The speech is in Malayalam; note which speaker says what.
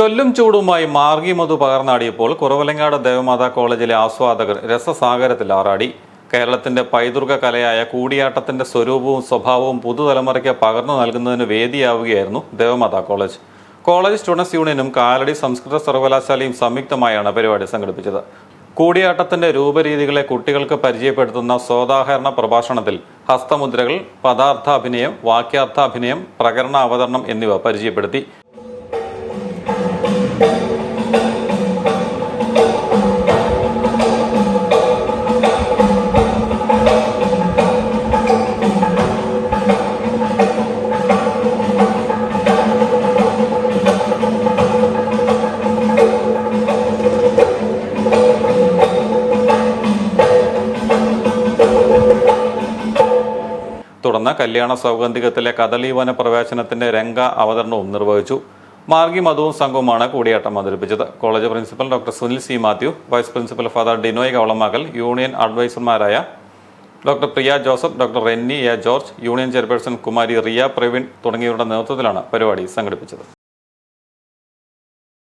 Speaker 1: ചൊല്ലും ചൂടുമായി മാർഗി മധു പകർന്നാടിയപ്പോൾ കുറവലങ്ങാട് ദേവമാതാ കോളേജിലെ ആസ്വാദകർ രസസാഗരത്തിൽ ആറാടി. കേരളത്തിന്റെ പൈതൃക കലയായ കൂടിയാട്ടത്തിന്റെ സ്വരൂപവും സ്വഭാവവും പുതുതലമുറയ്ക്ക് പകർന്നു നൽകുന്നതിന് വേദിയാവുകയായിരുന്നു ദേവമാതാ കോളേജ്. കോളേജ് സ്റ്റുഡൻസ് യൂണിയനും കാലടി സംസ്കൃത സർവകലാശാലയും സംയുക്തമായാണ് പരിപാടി സംഘടിപ്പിച്ചത്. കൂടിയാട്ടത്തിന്റെ രൂപരീതികളെ കുട്ടികൾക്ക് പരിചയപ്പെടുത്തുന്ന സ്വതാഹരണ പ്രഭാഷണത്തിൽ ഹസ്തമുദ്രകൾ പദാർത്ഥാഭിനയം വാക്യാർത്ഥാഭിനയം പ്രകരണ അവതരണം എന്നിവ പരിചയപ്പെടുത്തി. തുടർന്ന് കല്യാണ സൗഗന്ധികത്തിലെ കദളീവന പ്രവേശനത്തിന്റെ രംഗ അവതരണവും നിർവഹിച്ചു. മാർഗി മധുവും സംഘവുമാണ് കൂടിയാട്ടം അവതരിപ്പിച്ചത്. College principal doctor Sunil C Mathew vice principal father Dinoy Kavalamakal union അഡ്വൈസർമാരായ doctor Priya Joseph doctor Renny A George union chairperson Kumari Riya Praveen തുടങ്ങിയവരുടെ നേതൃത്വത്തിലാണ് പരിപാടി സംഘടിപ്പിച്ചത്.